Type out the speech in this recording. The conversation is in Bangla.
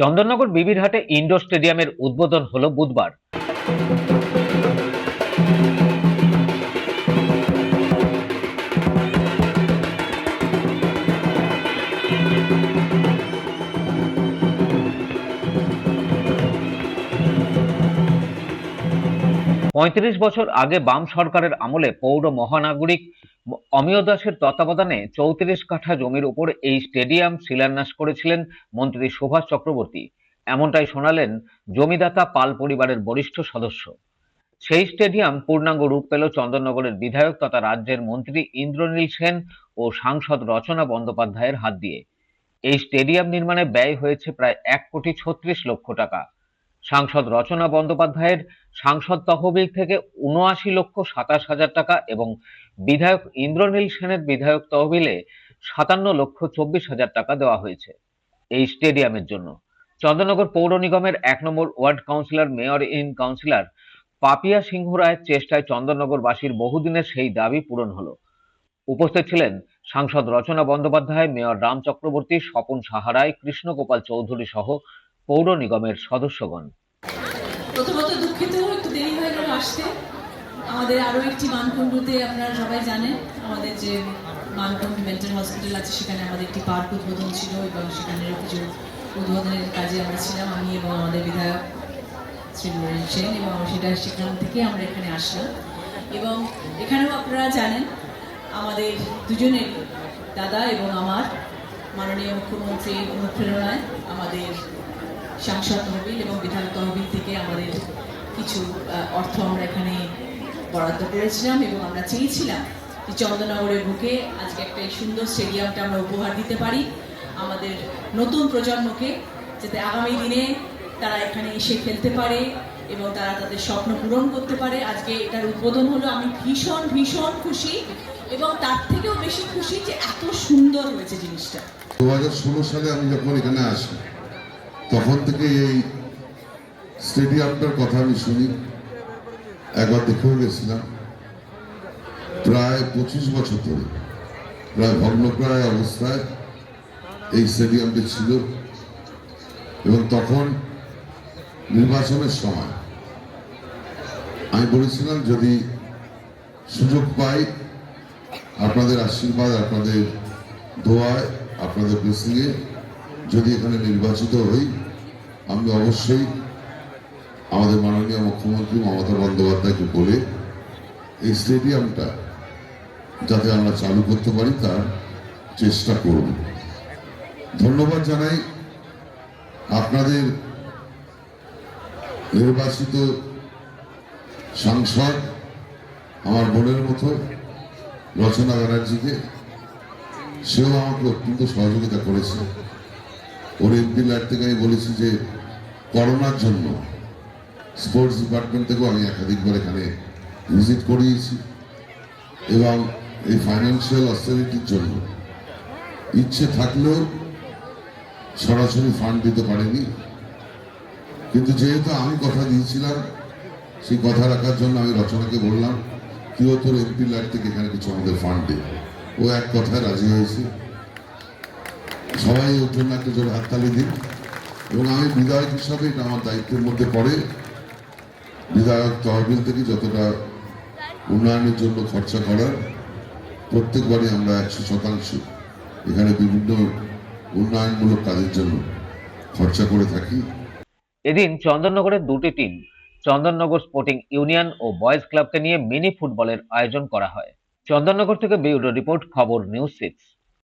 চন্দননগর বিবিরহাটে ইন্ডোর স্টেডিয়ামের উদ্বোধন হলো বুধবার। পঁয়ত্রিশ বছর আগে বাম সরকারের আমলে পৌর মহানাগরিক অমিয় দাসের তত্ত্বাবধানে চৌত্রিশ কাঠা জমির উপর এই স্টেডিয়াম শিলান্যাস করেছিলেন মন্ত্রী সুভাষ চক্রবর্তী। এমনটাই শোনালেন জমিদাতা পাল পরিবারের বরিষ্ঠ সদস্য। সেই স্টেডিয়াম পূর্ণাঙ্গ রূপ পেল চন্দননগরের বিধায়ক তথা রাজ্যের মন্ত্রী ইন্দ্রনীল সেন ও সাংসদ রচনা বন্দ্যোপাধ্যায়ের হাত দিয়ে। এই স্টেডিয়াম নির্মাণে ব্যয় হয়েছে প্রায় এক কোটি ছত্রিশ লক্ষ টাকা। সাংসদ রচনা বন্দ্যোপাধ্যায়ের সাংসদ তহবিল থেকে উনআশি লক্ষ সাতাশ হাজার টাকা এবং বিধায়ক ইন্দ্রনীল সেনের বিধায়ক তহবিলে সাতান্ন লক্ষ চব্বিশ হাজার টাকা দেওয়া হয়েছে এই স্টেডিয়ামের জন্য। চন্দ্রনগর পৌর নিগমের এক number ward councillor, mayor in councillor Papiya Singha রায়ের চেষ্টায় চন্দ্রনগরবাসীর বহুদিনের সেই দাবি পূরণ হলো। উপস্থিত ছিলেন সাংসদ রচনা বন্দ্যোপাধ্যায়, মেয়র রাম চক্রবর্তী, স্বপন সাহারায় কৃষ্ণগোপাল চৌধুরী সহ পৌর নিগমের সদস্যগণ। প্রথমত দুঃখিত, একটু দেরি হয়ে গেল আসতে। আমাদের আরও একটি মানকুণ্ডুতে আপনারা সবাই জানেন, আমাদের যে মানকুণ্ড মেন্টাল হসপিটাল আছে, সেখানে আমাদের একটি পার্ক উদ্বোধন ছিল এবং সেখানে কিছু উদ্বোধনের কাজে আমরা ছিলাম, আমি এবং আমাদের বিধায়ক শ্রী মুরেন সেন, এবং সেটা সেখান থেকে আমরা এখানে আসলাম। এবং এখানেও আপনারা জানেন, আমাদের দুজনের দাদা এবং আমার মাননীয় মুখ্যমন্ত্রীর অনুপ্রেরণায় আমাদের সাংসদ তহবিল এবং বিধায়ক তহবিল থেকে আমাদের কিছু অর্থ আমরা এখানে বরাদ্দ করেছিলাম এবং আমরা চেয়েছিলাম যে চন্দ্রনগরের বুকে আজকে একটা এই সুন্দর স্টেডিয়ামটা আমরা উপহার দিতে পারি আমাদের নতুন প্রজন্মকে, যাতে আগামী দিনে তারা এখানে এসে খেলতে পারে এবং তারা তাদের স্বপ্ন পূরণ করতে পারে। আজকে এটার উদ্বোধন হলো, আমি ভীষণ ভীষণ খুশি এবং তার থেকেও বেশি খুশি যে এত সুন্দর হয়েছে জিনিসটা। দু হাজার ষোলো সালে আমি যখন এখানে আসি তখন থেকে এই স্টেডিয়ামটার কথা আমি শুনি। একবার দেখেও গেছিলাম। প্রায় পঁচিশ বছর ধরে, প্রায় ভগ্নপ্রায় অবস্থায় এই স্টেডিয়ামটি ছিল এবং তখন নির্বাচনের সময় আমি বলেছিলাম, যদি সুযোগ পাই, আপনাদের আশীর্বাদ, আপনাদের দোয়ায়, আপনাদের ব্লেসিংয়ে যদি এখানে নির্বাচিত হই, আমি অবশ্যই আমাদের মাননীয় মুখ্যমন্ত্রী মমতা বন্দ্যোপাধ্যায়কে বলে এই স্টেডিয়ামটা যাতে আমরা চালু করতে পারি তার চেষ্টা করব। ধন্যবাদ জানাই আপনাদের নির্বাচিত সাংসদ আমার বোনের মতো রচনা ব্যানার্জিকে। সেও আমাকে অত্যন্ত সহযোগিতা করেছে। ওর এমপি ল্যাড থেকে আমি বলেছি যে করোনার জন্য স্পোর্টস ডিপার্টমেন্ট থেকেও আমি একাধিকবার এখানে ভিজিট করিয়েছি এবং এই ফাইন্যান্সিয়াল অস্টেরিটির জন্য। ইচ্ছে থাকলেও সরাসরি ফান্ড দিতে পারেনি। কিন্তু যেহেতু আমি কথা দিয়েছিলাম, সেই কথা রাখার জন্য আমি রচনাকে বললাম, কি ও তোর এমপি ল্যাড থেকে এখানে কিছু আমাদের ফান্ড দে? ও এক কথায় রাজি হয়েছে। সবাই ওর জন্য একটা জোর হাততালি দিন এবং আমি বিধায়ক হিসাবে এটা আমার দায়িত্বের মধ্যে পড়ে। বিধায়ক তহবিল থেকে যতটা উন্নয়নের জন্য খরচা করার, প্রত্যেকবারই আমরা একশো শতাংশ এখানে বিভিন্ন উন্নয়নমূলক কাজের জন্য খরচা করে থাকি। এদিন চন্দননগরের দুটি টিম, চন্দননগর স্পোর্টিং ইউনিয়ন ও বয়েজ ক্লাবকে নিয়ে মিনি ফুটবলের আয়োজন করা হয়। চন্দননগর থেকে ব্যুরো রিপোর্ট, খবর, নিউজ সিক্স।